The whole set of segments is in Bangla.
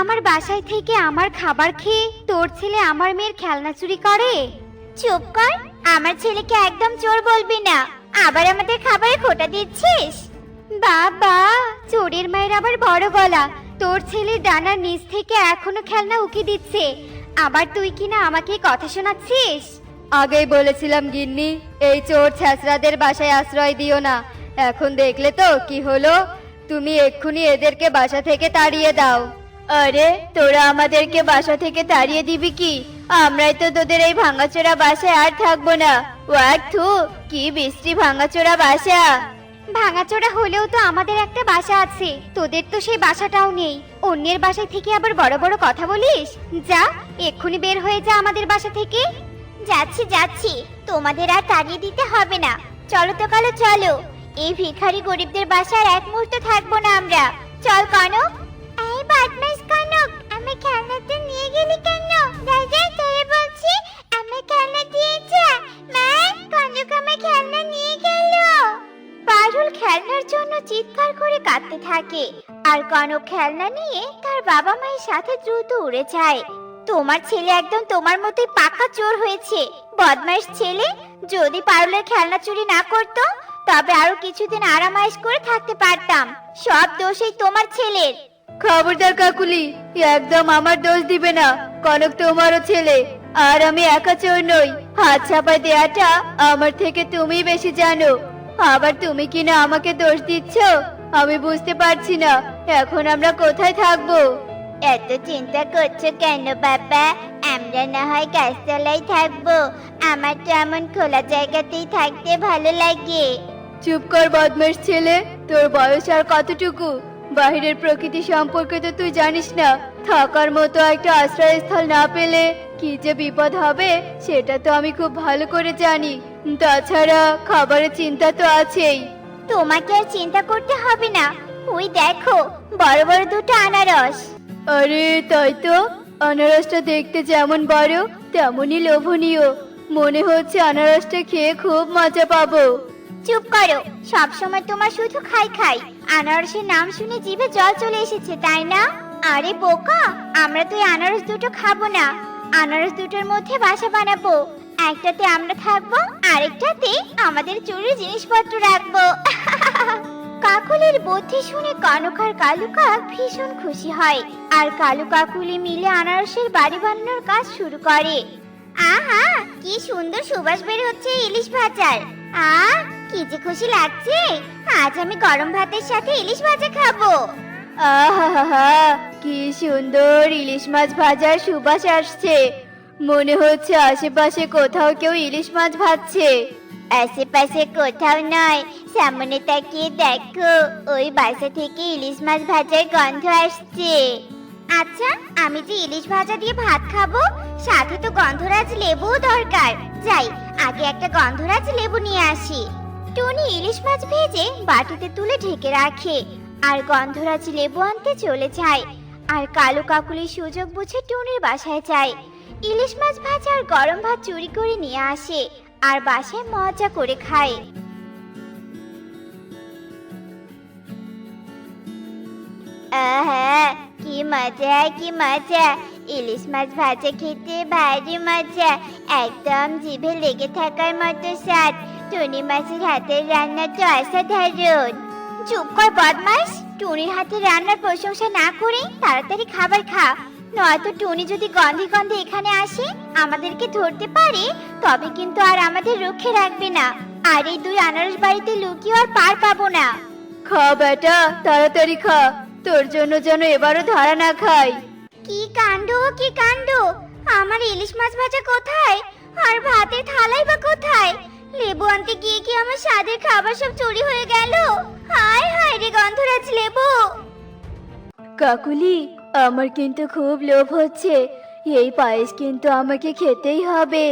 আমার বাসায় থেকে আমার খাবার খেয়ে তোর ছেলে আমার মেয়ের খেলনা চুরি করে? চুপ কর, আমার ছেলেকে একদম চোর বলবি না। আবার আমাদের খাবারে খোটা দিচ্ছিস? বাবা, চোরের মায়ের আবার বড় গলা। তোর ছেলে ডানার নিচ থেকে এখনও খেলনা উকি দিচ্ছে। আবার তুই কিনা আমাকে কথা শোনাচ্ছিস? আগেই বলেছিলাম গিন্নি, এই চোর ছ্যাঁচড়াদের বাসায় আশ্রয় দিও না। এখন দেখলে তো কি হলো? তুমি এক্ষুনি এদেরকে বাসা থেকে তাড়িয়ে দাও। আরে তোরা আমাদেরকে বাসা থেকে তাড়িয়ে দিবি কি? আমরাই তো তোদের এই ভাঙাচোরা বাসায় আর থাকব না। ওয়াক থু কি বৃষ্টি ভাঙাচোরা বাসা। ভাঙাচোরা হলেও তো আমাদের একটা বাসা আছে। তোদের তো সেই বাসাটাও নেই। অন্যের বাসায় থেকে আবার বড় বড় কথা বলিস? যা এক্ষুনি বের হয়ে যা আমাদের বাসা থেকে। যাচ্ছি যাচ্ছি। তোমাদের আর তাড়িয়ে দিতে হবে না। চলো তো কালো চলো। এই ভিখারি গরিবদের বাসায় এক মুহূর্ত থাকব না আমরা। চল কনক বদমাস কনক, আমি খেলনাতে নিয়ে গেলি কেন? দাদা তোরে বলছি, আমি খেলনা দিয়েছে মা, কনক আমার খেলনা নিয়ে গেল। পারুল খেলনার জন্য চিৎকার করে কাঁদতে থাকে। আর কনক খেলনা নিয়ে তার বাবা মায়ের সাথে দ্রুত উড়ে যায়। তোমার ছেলে একদম তোমার মতোই পাকা চোর হয়েছে। বদমাইশ ছেলে, যদি পারুলের খেলনা চুরি না করতো, তবে আরও কিছুদিন আরামাইশ করে থাকতে পারতাম। সব দোষই তোমার ছেলের। খবরদার কাকুলি একদম আমার দোষ দিবে না কনক তোমারও ছেলে আর আমি একা চোর নই। হাত ছাপায় দেয়াটা আমার থেকে তুমি বেশি জানো। আবার তুমি কিনা আমাকে দোষ দিচ্ছ? আমি বুঝতে পারছি না এখন আমরা কোথায় থাকব? এত চিন্তা করছ কেন বাবা? আমরা না হয় গাছতলায় থাকব। আমার তো এমন খোলা জায়গাতেই থাকতে ভালো লাগে। চুপ কর বদমাস ছেলে তোর বয়স আর কতটুকু? বাহিরের প্রকৃতি সম্পর্কে তো তুই জানিস না। থাকার মতো একটা আশ্রয়স্থল না পেলে কি যে বিপদ হবে সেটা তো আমি খুব ভালো করে জানি। তাছাড়া খাবারের চিন্তা তো আছেই। তোমাকে আর চিন্তা করতে হবে না। ওই দেখো বড় বড় দুটো আনারস। আরে তাই তো। আনারসটা দেখতে যেমন বড় তেমনই লোভনীয়। মনে হচ্ছে আনারসটা খেয়ে খুব মজা পাবো। চুপ করো সব সময় তোমার শুধু খাই খাই। আনারসের নাম শুনে জিভে জল চলে এসেছে, তাই না? আরে বোকা, আমরা তো এই আনারস দুটো খাব না। আনারস দুটোর মধ্যে বাসা বানাবো। একটাতে আমরা থাকব, আরেকটাতে আমাদের চুরির জিনিসপত্র রাখব। কাকুলির বুদ্ধি শুনে কনক আর কালু কাক ভীষণ খুশি হয় আর কালু কাকুলি মিলে আনারসের বাড়ি বানানোর কাজ শুরু করে। আহা, কি সুন্দর সুবাস বের হচ্ছে ইলিশ ভাজার। আ কি যে খুশি লাগছে। আজ আমি গরম ভাতের সাথে ইলিশ ভাজা খাব। আহা কি সুন্দর ইলিশ মাছ ভাজার সুবাস আসছে। মনে হচ্ছে আশেপাশে কোথাও কেউ ইলিশ মাছ ভাজছে। আশেপাশে কোথাও নয় সামনে তাকিয়ে দেখো ওই বাসা থেকে ইলিশ মাছ ভাজার গন্ধ আসছে। আচ্ছা আমি যে ইলিশ ভাজা দিয়ে ভাত খাব সাথে তো গন্ধরাজ লেবুও দরকার। যাই আগে একটা গন্ধরাজ লেবু নিয়ে আসি। টনি ইলিশ মাছ ভেজে বাটিতে তুলে ঢেকে রাখে, আর গন্ধরাজ লেবু আনতে চলে যায়, আর কালো কাকুলি সুযোগ বুঝে টুনির বাসায় যায়। ইলিশ মাছ ভাজা আর গরম ভাত চুরি করে নিয়ে আসে, আর বাসায় মজা করে খায়। আহা, কি মজা কি মজা। ইলিশ মাছ ভাজা খেতে ভারী মজা, একদম জিভে লেগে থাকার মতো স্বাদ। টুনি মাছের হাতের রান্না তো অসাধারণ চুপ কর বদমাস। টুনির হাতের রান্নার প্রশংসা না করে তাড়াতাড়ি খাবার খা। নয়তো টুনি যদি গন্ধে গন্ধে এখানে আসে আমাদেরকে ধরতে পারে তবে কিন্তু আর আমাদের রক্ষে রাখবে না। আর এই দুই আনারস বাড়িতে লুকিয়ে আর পার পাবো না। খা বেটা তাড়াতাড়ি খা। তোর জন্য যেন এবারও ধরা না খাই। কি কাণ্ড কি কাণ্ড। আমার ইলিশ মাছ ভাজা কোথায়? আর ভাতের থালাই বা কোথায়? লেবু আনতে গিয়ে কি আমার স্বাদের খাবার সব চুরি হয়ে গেল? হায় হায় রে গন্ধরাজ লেবু। কাকুলি আমার কিন্তু খুব লোভ হচ্ছে। এই পায়েস কিন্তু আমাকে খেতেই হবে।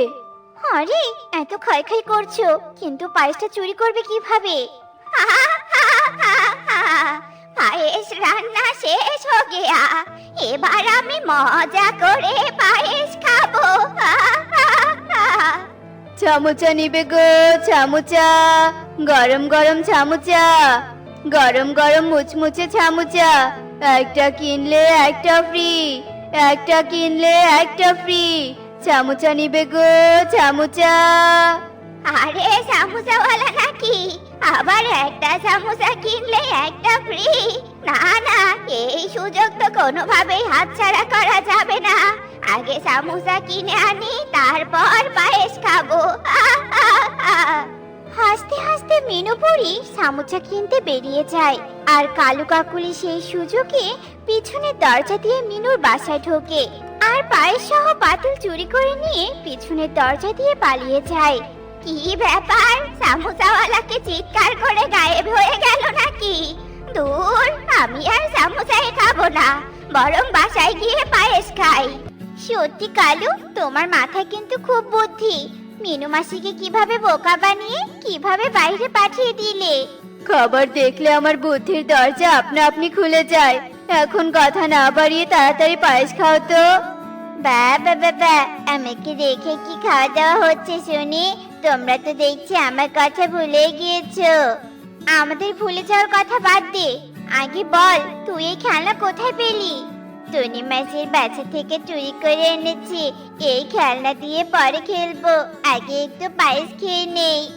আরে এত খাই খাই করছ কিন্তু পায়েসটা চুরি করবে কীভাবে? পায়েস রান্না শেষ হো গিয়া। এবার আমি মজা করে পায়েস খাব। চামচা নিবে গো, চামচা। গরম গরম চামচা, গরম গরম মুচমুচে চামচা। একটা কিনলে একটা ফ্রি একটা কিনলে একটা ফ্রি চামচা নিবে গো, চামচা। আরে সামোসাওয়ালা নাকি? আবার একটা সামোসা কিনলে একটা ফ্রি না না, এই সুযোগ তো কোনোভাবেই হাতছাড়া করা যাবে না। আগে সামোসা কিনে আনি, তারপর পায়েস খাব। হাসতে হাসতে মিনুপুরি সামোসা কিনতে বেরিয়ে যায়। আর কালু কাকুলি সেই সুযোগে পিছনের দরজা দিয়ে মিনুর বাসায় ঢোকে। আর পায়েস সহ পাতিল চুরি করে নিয়ে পিছনের দরজা দিয়ে পালিয়ে যায়। কি ব্যাপার? সামোসাওয়ালাকে চিৎকার করে গায়েব হয়ে গেল নাকি? দূর, আমি আর সামোসাই খাব না, বরং বাসায় গিয়ে পায়েস খাই। সত্যি কালু তোমার মাথায় কিন্তু খুব বুদ্ধি। মিনু মাসিকে কীভাবে বোকা বানিয়ে কীভাবে বাইরে পাঠিয়ে দিলে? খবর দেখলে আমার বুদ্ধির দরজা আপনা আপনি খুলে যায়। এখন কথা না বাড়িয়ে তাড়াতাড়ি পায়েস খাও তো। বা বা বা বা আমাকে দেখে কি খাওয়া দাওয়া হচ্ছে শুনি? তোমরা তো দেখছি আমার কথা ভুলে গিয়েছো। আমাদের ভুলে যাওয়ার কথা বাদ দে। আগে বল তুই এই খেলা কোথায় পেলি? টনি মাসির বাসা থেকে চুরি করে এনেছি। এই খেলনা দিয়ে পরে খেলব। আগে একটু পায়েস খেয়ে নেই।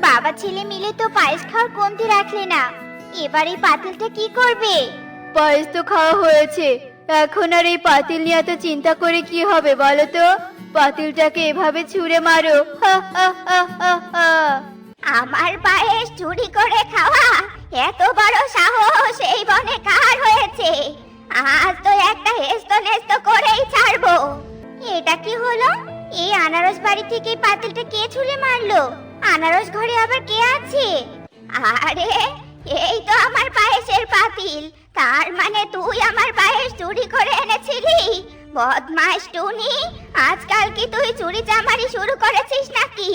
বাবা ছেলে মিলে তো পায়েস খাওয়ার কমতি রাখলে না। এবার এই পাতিলটা কি করবে? পায়েস তো খাওয়া হয়েছে। এখন আর এই পাতিল নিয়ে এত চিন্তা করে কি হবে বলো তো? পাতিলটাকে এভাবে ছুঁড়ে মারো। হা, হা, হা, হা। আমার পায়েস চুরি করে খাওয়া এত বড় সাহস এই বনে কার হয়েছে? আজ তো একটা হেস্ত নেস্ত করেই ছাড়বো। এটা কি হলো? এই আনারস বাড়ি থেকে পাতিলটা কে ছুলে মারলো? আনারস ঘরে আবার কে আছে? আরে, এই তো আমার পায়েসের পাতিল। তার মানে তুই আমার পায়েস চুরি করে এনেছিলি? বদমাস টুনি, আজকাল কি তুই চুরি চামারি শুরু করেছিস নাকি?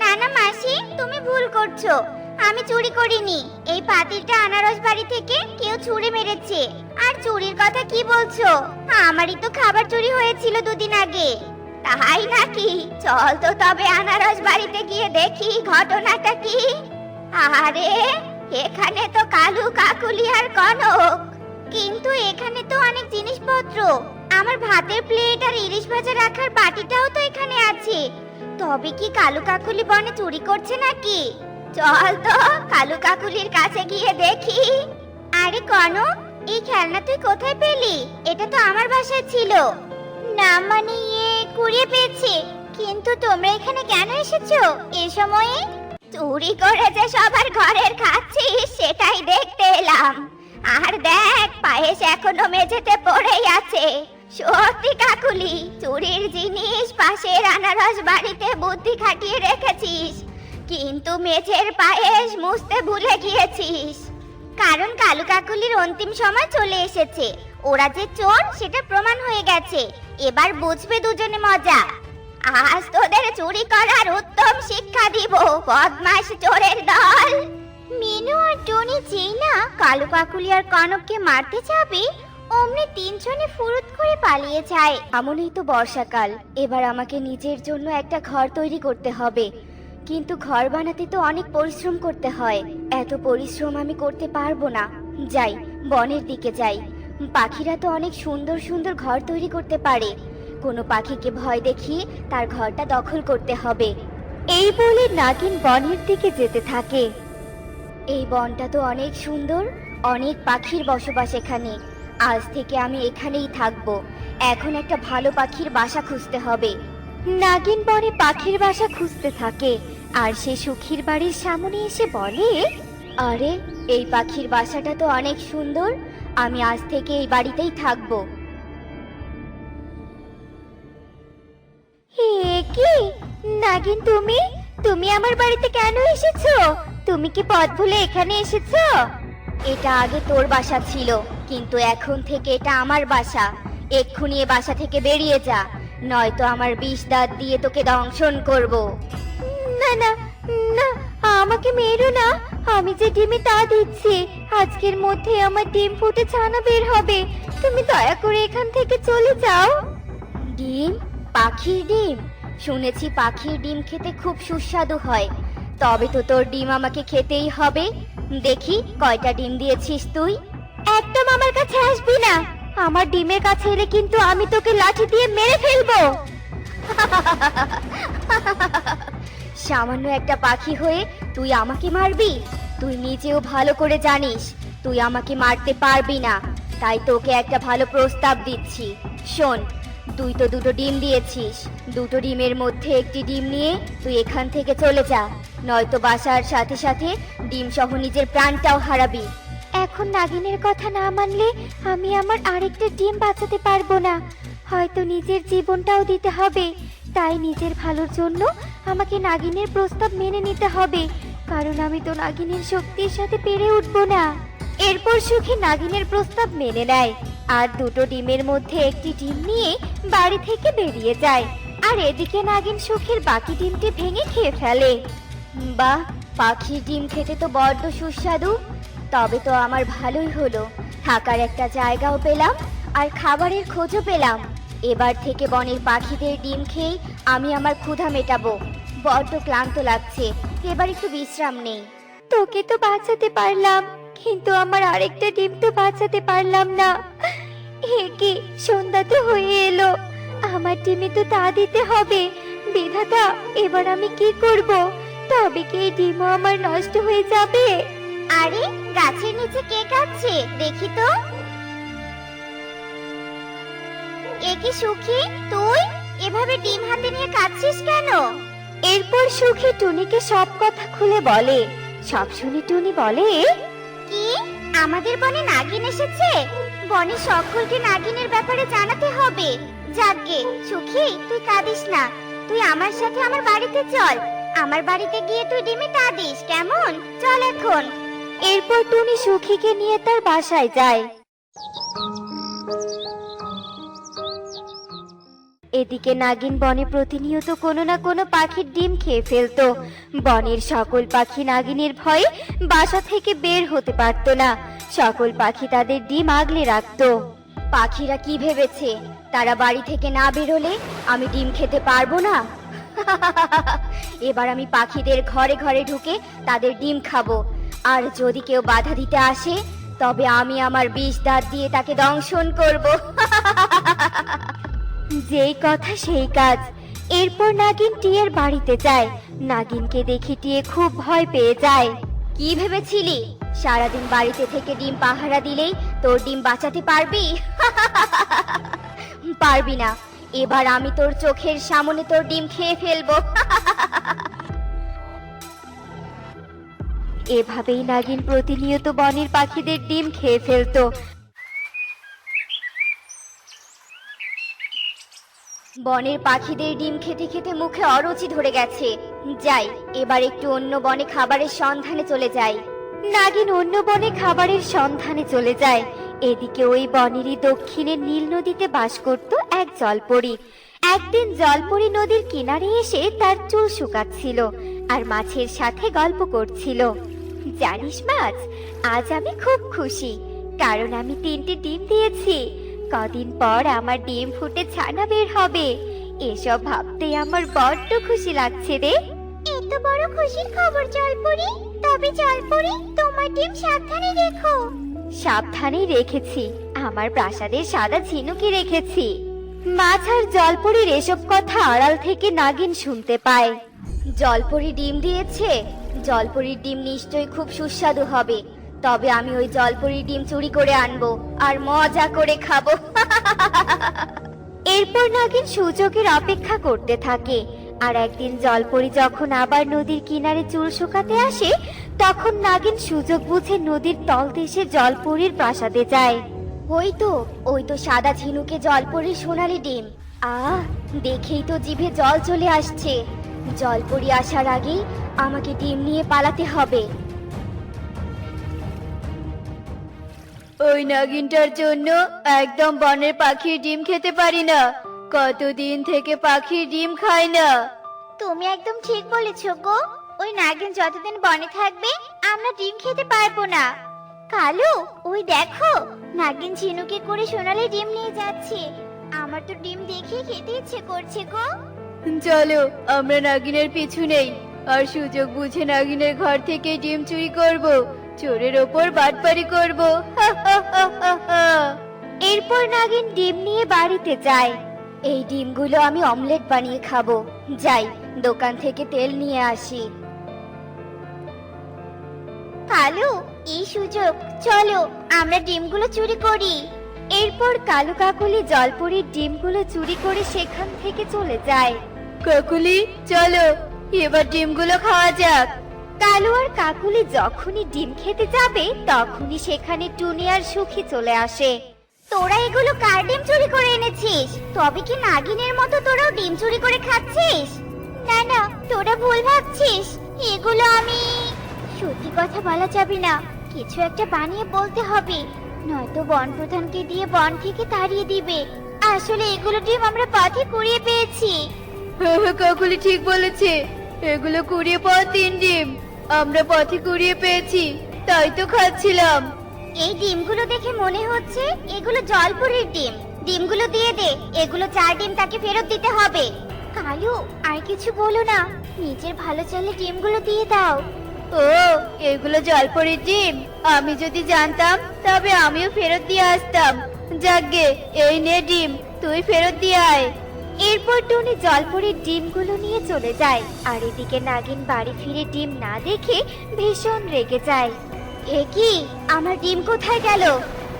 না না মাসি, তুমি ভুল করছ। আমি চুরি করিনি। এই পাতিলটা আনারস বাড়ি থেকে কেউ ছুঁড়ে মেরেছে। আর চুরির কথা কি বলছো? আমারই তো খাবার চুরি হয়েছিল দুদিন আগে। তাই নাকি? চল তো তবে আনারস বাড়িতে গিয়ে দেখি ঘটনাটা কি। আরে এখানে তো কালু, কাকুলি আর কনক। কিন্তু এখানে তো অনেক জিনিসপত্র। আমার ভাতের প্লেট আর ইলিশ ভাজা রাখার বাটিটাও তো এখানে আছে। তবে কি কালু কাকুলি বনে চুরি করছে নাকি? চল তো, কালু কাকুলির কাছে গিয়ে দেখি। আরে কনক, এই খেলনা তুই কোথায় পেলি? এটা তো আমার বাসায় ছিল। না মানে ইয়ে কুড়িয়ে পেয়েছি। কিন্তু তোমরা এখানে কেন এসেছ এ সময়ে? চুরি করে যে সবার ঘরের খাচ্ছিস সেটাই দেখতে এলাম। আর দেখ, পায়েস এখনও মেঝেতে পড়েই আছে। কাকুলি চুরির জিনিস পাশের আনারস বাড়িতে বুদ্ধি খাটিয়ে রেখেছিস, কিন্তু মেঝের পায়েস মুছতে ভুলে গিয়েছিস। কারণ কালু কাকুলির অন্তিম সময় চলে এসেছে, ওরা যে চোর সেটা প্রমাণ হয়ে গেছে, এবার বুঝবে দুজনে মজা। আজ তোদের চুরি করার উত্তম শিক্ষা দিব বদমাস চোরের দল। মিনু আর টনি যেই না, কালু কাকুলি আর কনককে মারতে যাবে অমনি তিনজনে ফুরুত করে পালিয়ে যায়। এমনই তো বর্ষাকাল, এবার আমাকে নিজের জন্য একটা ঘর তৈরি করতে হবে। কিন্তু ঘর বানাতে তো অনেক পরিশ্রম করতে হয়। এত পরিশ্রম আমি করতে পারব না। যাই, বনের দিকে যাই। পাখিরা তো অনেক সুন্দর সুন্দর ঘর তৈরি করতে পারে। কোনো পাখিকে ভয় দেখিয়ে তার ঘরটা দখল করতে হবে। এই বলে নাগিন বনের দিকে যেতে থাকে। এই বনটা তো অনেক সুন্দর, অনেক পাখির বসবাস এখানে। আজ থেকে আমি এখানেই থাকব। এখন একটা ভালো পাখির বাসা খুঁজতে হবে। নাগিন বনে পাখির বাসা খুঁজতে থাকে, আর সে সুখীর বাড়ির সামনে এসে বলে, আরে, এই পাখির বাসাটা তো অনেক সুন্দর, আমি আজ থেকে এই বাড়িতেই থাকব। কি? নাগিন, তুমি? তুমি আমার বাড়িতে কেন এসেছ? তুমি কি পথ ভুলে এখানে এসেছ? এটা আগে তোর বাসা ছিল। কিন্তু এখন থেকে এটা আমার বাসা। এক্ষুনি এ বাসা থেকে বেরিয়ে যা নয়তো আমার বিষ দাঁত দিয়ে তোকে দংশন করব। না না না আমাকে মেরো না। আমি যে ডিমে তা দিচ্ছি আজকের মধ্যে আমার ডিম ফুটে ছানা বের হবে। তুমি দয়া করে এখান থেকে চলে যাও। ডিম? পাখির ডিম? শুনেছি পাখির ডিম খেতে খুব সুস্বাদু হয়। তবে তো তোর ডিম আমাকে খেতেই হবে। দেখি কয়টা ডিম দিয়েছিস তুই। একদম আমার কাছে আসবি না। আমার ডিমের কাছে এলে কিন্তু আমি তোকে লাঠি দিয়ে মেরে ফেলব। সামান্য একটা পাখি হয়ে তুই আমাকে মারবি? তুই নিজেও ভালো করে জানিস, তুই আমাকে মারতে পারবি না। তাই তোকে একটা ভালো প্রস্তাব দিচ্ছি। শোন, তুই তো দুটো ডিম দিয়েছিস। দুটো ডিমের মধ্যে একটি ডিম নিয়ে তুই এখান থেকে চলে যা। নয়তো বাসার সাথে সাথে ডিম সহ নিজের প্রাণটাও হারাবি। এখন নাগিনের কথা না মানলে আমি আমার আরেকটা ডিম বাঁচাতে পারব না। হয়তো নিজের জীবনটাও দিতে হবে। তাই নিজের ভালোর জন্য আমাকে নাগিনের প্রস্তাব মেনে নিতে হবে। কারণ আমি তো নাগিনের শক্তির সাথে পেরে উঠবো না। এরপর সুখী নাগিনের প্রস্তাব মেনে নেয় আর দুটো ডিমের মধ্যে একটি ডিম নিয়ে বাড়ি থেকে বেরিয়ে যায়। আর এদিকে নাগিন সুখীর বাকি ডিমটি ভেঙে খেয়ে ফেলে। বাহ! পাখির ডিম খেতে তো বড্ড সুস্বাদু। তবে তো আমার ভালোই হলো। থাকার একটা জায়গাও পেলাম আর খাবারের খোঁজও পেলাম। এবার থেকে বনের পাখিদের ডিম খেয়ে আমি আমার ক্ষুধা মেটাবো। বড্ড ক্লান্ত লাগছে। এবার একটু বিশ্রাম নেই। তোকে তো বাঁচাতে পারলাম, কিন্তু আমার আরেকটা ডিম তো বাঁচাতে পারলাম না। হে কি, সন্ধ্যা তো হয়ে এলো। আমার ডিমে তো তা দিতে হবে। বিধাতা, এবার আমি কি করব? তবে কি এই ডিমও আমার নষ্ট হয়ে যাবে? আরে গাছের নিচে কে কাচ্ছে দেখি তো। এ কি সুখী? তুই? এভাবে ডিম হাতে নিয়ে কাঁদছিস কেন? এরপর সুখী টুনিকে সব কথা খুলে বলে। সব শুনে টুনি বলে কি? আমাদের বনে নাগিন এসেছে? বনে সকলকে নাগিনের ব্যাপারে জানাতে হবে। যাকগে সুখী তুই কাঁদিস না। তুই আমার সাথে আমার বাড়িতে চল। আমার বাড়িতে গিয়ে তুই ডিমে তা দিস, কেমন? চল এখন। এরপর টুনি সুখীকে নিয়ে তার বাসায় যায়। এদিকে নাগিন বনে প্রতিনিয়ত কোনো না কোনো পাখির ডিম খেয়ে ফেলতো। বনের সকল পাখি নাগিনের ভয়ে বাসা থেকে বের হতে পারতো না। সকল পাখি তাদের ডিম আগলে রাখতো। পাখিরা কি ভেবেছে? তারা বাড়ি থেকে না বেরোলে আমি ডিম খেতে পারব না? এবার আমি পাখিদের ঘরে ঘরে ঢুকে তাদের ডিম খাব। আর যদি কেউ বাধা দিতে আসে, তবে আমি আমার বিষ দাঁত দিয়ে তাকে দংশন করব। যেই কথা সেই কাজ। এরপর নাগিন টিয়ের বাড়িতে যায়। নাগিনকে দেখে টিয়ে খুব ভয় পেয়ে যায়। কি ভেবেছিলি? সারাদিন বাড়িতে থেকে ডিম পাহারা দিলেই তোর ডিম বাঁচাতে পারবি? পারবি না। এবার আমি তোর চোখের সামনে তোর ডিম খেয়ে ফেলব। এভাবেই নাগিন প্রতিনিয়ত বনের পাখিদের ডিম খেয়ে ফেলতো। বনের পাখিদের ডিম খেতে খেতে মুখে অরুচি ধরে গেছে। যাই, এবার একটু অন্য বনে খাবারের সন্ধানে চলে যাই। নাগিন অন্য বনে খাবারের সন্ধানে চলে যায়। এদিকে ওই বনেরই দক্ষিণে নীল নদীতে বাস করত এক জলপরি। একদিন জলপরি নদীর কিনারে এসে তার চুল শুকাচ্ছিল আর মাছের সাথে গল্প করছিল। জানিস মাছ, আজ আমি খুব খুশি, কারণ আমি তিনটে ডিম দিয়েছি। কদিন পর আমার ডিম ফুটে ছানা বের হবে। এসব ভাবতে আমার বড্ড খুশি লাগছে রে। এত বড় খুশির খবর জলপরি, তবে জলপরি, তোমার ডিম সাবধানে রেখো। সাবধানেই রেখেছি। আমার প্রাসাদের সাদা ঝিনুকি রেখেছি। মাছ আর জলপরির এসব কথা আড়াল থেকে নাগিন শুনতে পায়। জলপরি ডিম দিয়েছে, জলপরির ডিম নিশ্চয়ই খুব সুস্বাদু হবে। তবে আমি ওই জলপরির ডিম চুরি করে আনব আর মজা করে খাব। এরপর নাগিন সুযোগের অপেক্ষা করতে থাকে। আর একদিন জলপরি যখন আবার নদীর কিনারে চুল শুকাতে আসে তখন নাগিন সুযোগ বুঝে নদীর তল তলদেশে জলপুরীর প্রাসাদে যায়। ওই তো ওই তো সাদা ঝিনুকে জলপরি সোনালি ডিম। আহ দেখেই তো জিভে জল চলে আসছে। জলপরি আসার আগেই আমাকে ডিম নিয়ে পালাতে হবে। ওই নাগিনটার জন্য একদম বনের পাখির ডিম খেতে পারি না। কতদিন থেকে পাখির ডিম খাই না। তুমি একদম ঠিক বলেছ গো। ওই নাগিন যতদিন বনে থাকবে আমরা ডিম খেতে পারব না। কালু ওই দেখো নাগিন ঝিনুকে করে সোনালি ডিম নিয়ে যাচ্ছে। আমার তো ডিম দেখে খেতে ইচ্ছে করছে গো। চলো আমরা নাগিনের পিছু নেই। আর সুযোগ বুঝে নাগিনের ঘর থেকে ডিম চুরি করব চোরের ওপর বাটপারি করব। এরপর নাগিন ডিম নিয়ে বাড়িতে যায়। এই ডিমগুলো আমি অমলেট বানিয়ে খাব। যাই দোকান থেকে তেল নিয়ে আসি। কালু এই সুযোগ চলো আমরা ডিমগুলো চুরি করি। এরপর কালু কাকুলি জলপুরির ডিমগুলো চুরি করে সেখান থেকে চলে যায়। কাকুলি চলো এবার ডিমগুলো খাওয়া যাক। কালু আর কাকুলি যখনই ডিম খেতে যাবে তখনই সেখানে টুনি আর সুখী চলে আসে। তোরা এগুলো কার ডিম চুরি করে এনেছিস? তবে কি নাগিনের মতো তোরাও ডিম চুরি করে খাচ্ছিস? না না তোরা ভুল ভাবছিস। এগুলো আমি সত্যি কথা বলা যাবে না। কিছু একটা বানিয়ে বলতে হবে। নয়তো বন প্রধানকে দিয়ে বন থেকে তাড়িয়ে দিবে। আসলে এগুলো ডিম আমরা পথে কুড়িয়ে পেয়েছি। হ্যাঁ হ্যাঁ কাকুলি ঠিক বলেছে। এগুলো কুড়িয়ে পাওয়া তিন ডিম। আমরা পথে কুড়িয়ে পেয়েছি। তাই তো খাচ্ছিলাম। এই ডিমগুলো দেখে মনে হচ্ছে এগুলো জলপুরের ডিম। ডিমগুলো দিয়ে দে এগুলো চার ডিম তাকে ফেরত দিতে হবে। কালু আর কিছু বলো না। নিজের ভালো চাইলে ডিমগুলো দিয়ে দাও। ও, এগুলো জলপরির ডিম। আমি যদি জানতাম, তবে আমিও ফেরত দিয়ে আসতাম। যাকগে এই নে ডিম, তুই ফেরত দিয়ে আয়। এরপর টুনি জলপুরির ডিমগুলো নিয়ে চলে যায়, আর এদিকে নাগিন বাড়ি ফিরে ডিম না দেখে ভীষণ রেগে যায়। এ কি? আমার ডিম কোথায় গেল?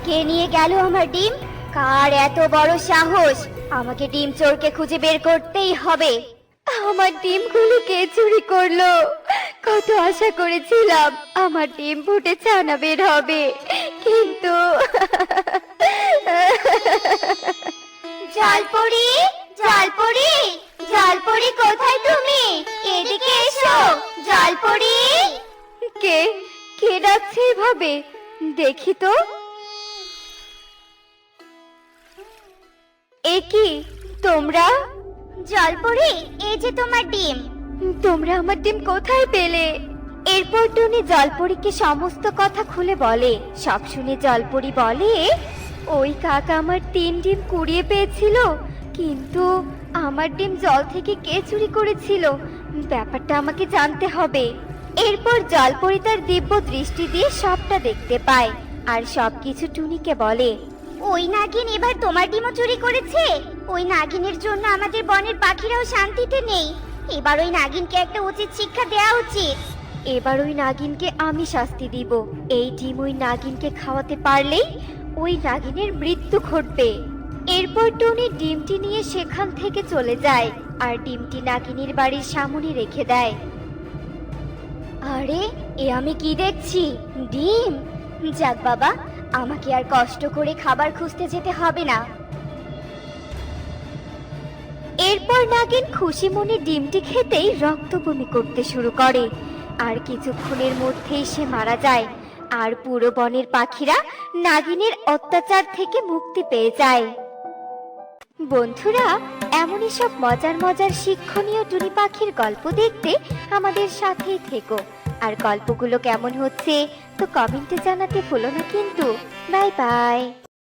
কে নিয়ে গেল আমার ডিম? কার এত বড় সাহস? আমাকে ডিম চোরকে খুঁজে বের করতেই হবে। আমার ডিমগুলো কে চুরি করল। কত আশা করেছিলাম আমার ডিম ফুটে ছানা বের হবে। কিন্তু জলপরি জলপরি জলপরি কোথায় তুমি? এদিকে এসো জলপরি কে কে ডাকছে এভাবে? দেখি তো। এ কি তোমরা? জলপরি এই যে তোমার ডিম। তোমরা আমার ডিম কোথায় পেলে? এরপর টুনি জলপরীকে সমস্ত কথা খুলে বলে। সব শুনে জলপরি বলে ওই কাক আমার তিন ডিম কুড়িয়ে পেয়েছিল কিন্তু আমার ডিম জল থেকে কে চুরি করেছিল? ব্যাপারটা আমাকে জানতে হবে। এরপর জলপরি তার দিব্য দৃষ্টি দিয়ে সবটা দেখতে পায়। আর সবকিছু টুনিকে বলে ওই নাগিন এবার তোমার ডিমও চুরি করেছে? ওই নাগিনের জন্য আমাদের বনের পাখিরাও শান্তিতে নেই। এবার ওই নাগিনকে একটা উচিত শিক্ষা দেওয়া উচিত। এবার ওই নাগিনকে আমি শাস্তি দিব। এই ডিম ওই নাগিনকে খাওয়াতে পারলেই ওই নাগিনের মৃত্যু ঘটবে। এরপর টুনি ডিমটি নিয়ে সেখান থেকে চলে যায় আর ডিমটি নাগিনীর বাড়ির সামনে রেখে দেয়। আরে, এ আমি কি দেখছি? ডিম? যাক বাবা, আমাকে আর কষ্ট করে খাবার খুঁজতে যেতে হবে না। এরপর নাগিন খুশি মনে ডিমটি খেতেই রক্ত বমি করতে শুরু করে। আর কিছুক্ষণের মধ্যেই সে মারা যায়। আর পুরো বনের পাখিরা নাগিনের অত্যাচার থেকে মুক্তি পেয়ে যায়। বন্ধুরা, এমনই সব মজার মজার শিক্ষণীয় টুনি পাখির গল্প দেখতে আমাদের সাথেই থেকো। আর গল্পগুলো কেমন হচ্ছে, তো কমেন্টে জানাতে ভুলো না কিন্তু। Bye bye.